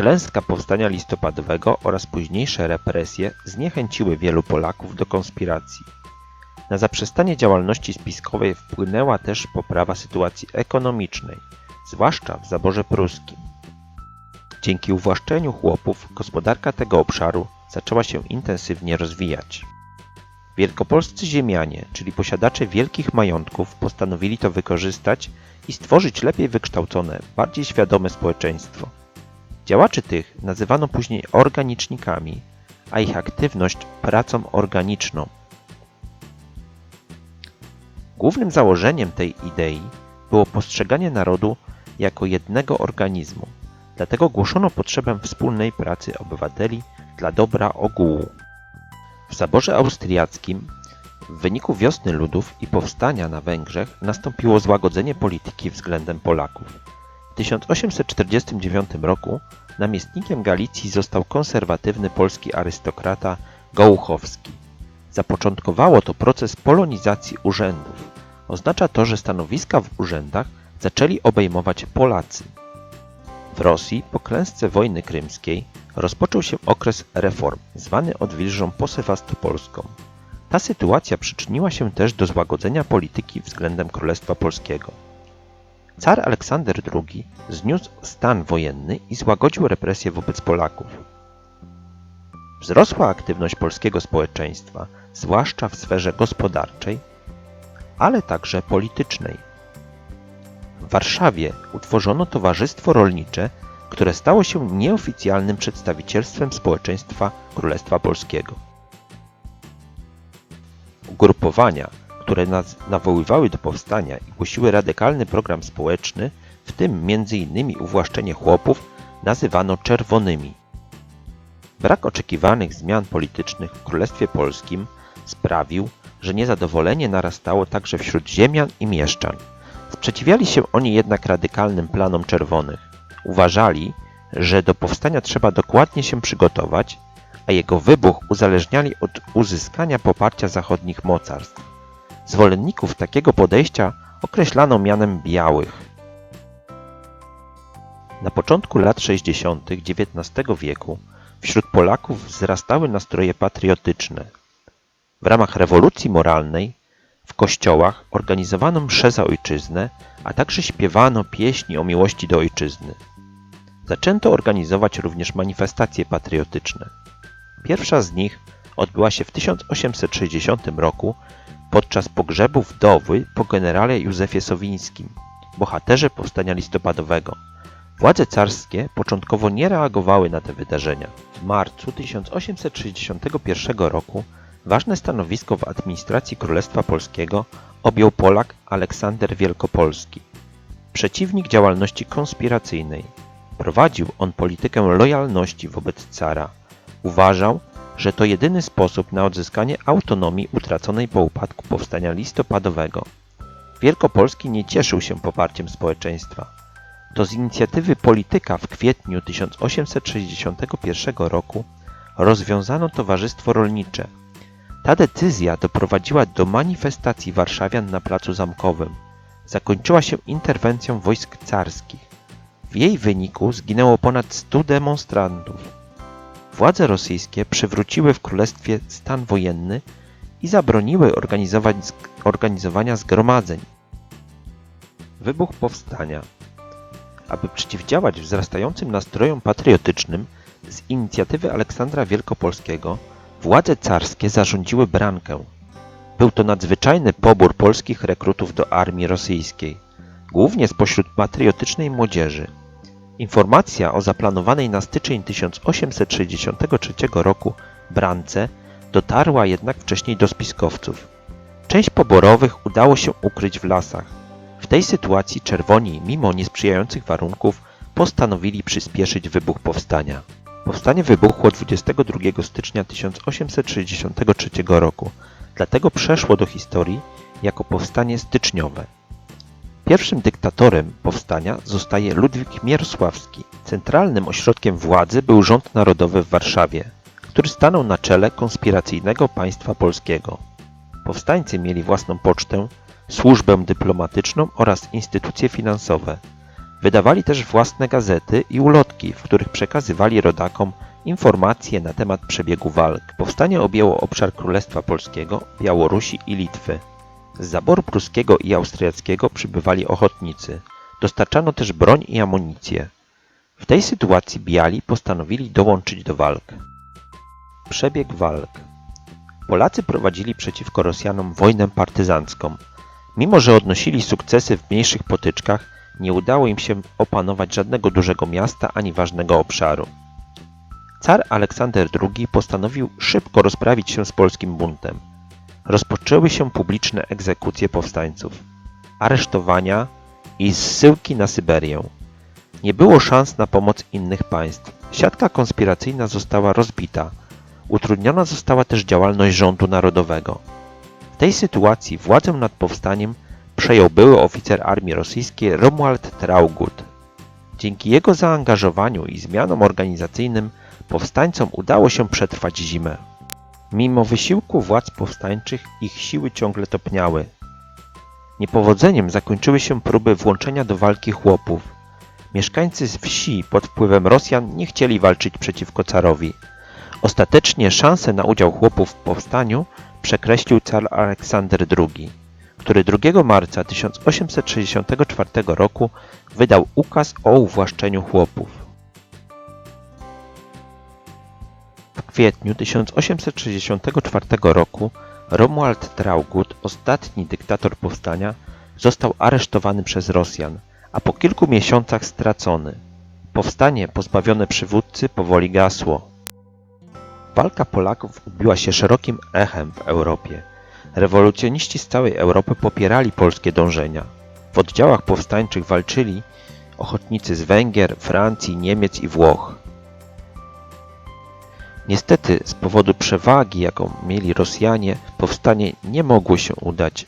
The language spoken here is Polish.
Klęska powstania listopadowego oraz późniejsze represje zniechęciły wielu Polaków do konspiracji. Na zaprzestanie działalności spiskowej wpłynęła też poprawa sytuacji ekonomicznej, zwłaszcza w zaborze pruskim. Dzięki uwłaszczeniu chłopów gospodarka tego obszaru zaczęła się intensywnie rozwijać. Wielkopolscy ziemianie, czyli posiadacze wielkich majątków, postanowili to wykorzystać i stworzyć lepiej wykształcone, bardziej świadome społeczeństwo. Działaczy tych nazywano później organicznikami, a ich aktywność pracą organiczną. Głównym założeniem tej idei było postrzeganie narodu jako jednego organizmu, dlatego głoszono potrzebę wspólnej pracy obywateli dla dobra ogółu. W zaborze austriackim w wyniku wiosny ludów i powstania na Węgrzech nastąpiło złagodzenie polityki względem Polaków. W 1849 roku namiestnikiem Galicji został konserwatywny polski arystokrata Gołuchowski. Zapoczątkowało to proces polonizacji urzędów. Oznacza to, że stanowiska w urzędach zaczęli obejmować Polacy. W Rosji po klęsce wojny krymskiej rozpoczął się okres reform, zwany odwilżą posewastopolską. Ta sytuacja przyczyniła się też do złagodzenia polityki względem Królestwa Polskiego. Car Aleksander II zniósł stan wojenny i złagodził represje wobec Polaków. Wzrosła aktywność polskiego społeczeństwa, zwłaszcza w sferze gospodarczej, ale także politycznej. W Warszawie utworzono Towarzystwo Rolnicze, które stało się nieoficjalnym przedstawicielstwem społeczeństwa Królestwa Polskiego. Ugrupowania, które nawoływały do powstania i głosiły radykalny program społeczny, w tym m.in. uwłaszczenie chłopów, nazywano czerwonymi. Brak oczekiwanych zmian politycznych w Królestwie Polskim sprawił, że niezadowolenie narastało także wśród ziemian i mieszczan. Sprzeciwiali się oni jednak radykalnym planom czerwonych. Uważali, że do powstania trzeba dokładnie się przygotować, a jego wybuch uzależniali od uzyskania poparcia zachodnich mocarstw. Zwolenników takiego podejścia określano mianem białych. Na początku lat 60. XIX wieku wśród Polaków wzrastały nastroje patriotyczne. W ramach rewolucji moralnej w kościołach organizowano msze za ojczyznę, a także śpiewano pieśni o miłości do ojczyzny. Zaczęto organizować również manifestacje patriotyczne. Pierwsza z nich odbyła się w 1860 roku podczas pogrzebu wdowy po generale Józefie Sowińskim, bohaterze powstania listopadowego. Władze carskie początkowo nie reagowały na te wydarzenia. W marcu 1861 roku ważne stanowisko w administracji Królestwa Polskiego objął Polak Aleksander Wielkopolski, przeciwnik działalności konspiracyjnej. Prowadził on politykę lojalności wobec cara. Uważał, że to jedyny sposób na odzyskanie autonomii utraconej po upadku powstania listopadowego. Wielkopolski nie cieszył się poparciem społeczeństwa. To z inicjatywy polityka w kwietniu 1861 roku rozwiązano Towarzystwo Rolnicze. Ta decyzja doprowadziła do manifestacji warszawian na Placu Zamkowym. Zakończyła się interwencją wojsk carskich. W jej wyniku zginęło ponad 100 demonstrantów. Władze rosyjskie przywróciły w królestwie stan wojenny i zabroniły organizowania zgromadzeń. Wybuch powstania. Aby przeciwdziałać wzrastającym nastrojom patriotycznym, z inicjatywy Aleksandra Wielkopolskiego władze carskie zarządziły brankę. Był to nadzwyczajny pobór polskich rekrutów do armii rosyjskiej, głównie spośród patriotycznej młodzieży. Informacja o zaplanowanej na styczeń 1863 roku brance dotarła jednak wcześniej do spiskowców. Część poborowych udało się ukryć w lasach. W tej sytuacji czerwoni, mimo niesprzyjających warunków, postanowili przyspieszyć wybuch powstania. Powstanie wybuchło 22 stycznia 1863 roku, dlatego przeszło do historii jako powstanie styczniowe. Pierwszym dyktatorem powstania zostaje Ludwik Mierosławski. Centralnym ośrodkiem władzy był rząd narodowy w Warszawie, który stanął na czele konspiracyjnego państwa polskiego. Powstańcy mieli własną pocztę, służbę dyplomatyczną oraz instytucje finansowe. Wydawali też własne gazety i ulotki, w których przekazywali rodakom informacje na temat przebiegu walk. Powstanie objęło obszar Królestwa Polskiego, Białorusi i Litwy. Z zaboru pruskiego i austriackiego przybywali ochotnicy. Dostarczano też broń i amunicję. W tej sytuacji Biali postanowili dołączyć do walk. Przebieg walk. Polacy prowadzili przeciwko Rosjanom wojnę partyzancką. Mimo, że odnosili sukcesy w mniejszych potyczkach, nie udało im się opanować żadnego dużego miasta ani ważnego obszaru. Car Aleksander II postanowił szybko rozprawić się z polskim buntem. Rozpoczęły się publiczne egzekucje powstańców, aresztowania i zsyłki na Syberię. Nie było szans na pomoc innych państw. Siatka konspiracyjna została rozbita. Utrudniona została też działalność rządu narodowego. W tej sytuacji władzę nad powstaniem przejął były oficer armii rosyjskiej Romuald Traugud. Dzięki jego zaangażowaniu i zmianom organizacyjnym powstańcom udało się przetrwać zimę. Mimo wysiłku władz powstańczych ich siły ciągle topniały. Niepowodzeniem zakończyły się próby włączenia do walki chłopów. Mieszkańcy z wsi pod wpływem Rosjan nie chcieli walczyć przeciwko carowi. Ostatecznie szanse na udział chłopów w powstaniu przekreślił car Aleksander II, który 2 marca 1864 roku wydał ukaz o uwłaszczeniu chłopów. Kwietniu 1864 roku Romuald Traugud, ostatni dyktator powstania, został aresztowany przez Rosjan, a po kilku miesiącach stracony. Powstanie pozbawione przywódcy powoli gasło. Walka Polaków odbiła się szerokim echem w Europie. Rewolucjoniści z całej Europy popierali polskie dążenia. W oddziałach powstańczych walczyli ochotnicy z Węgier, Francji, Niemiec i Włoch. Niestety, z powodu przewagi, jaką mieli Rosjanie, powstanie nie mogło się udać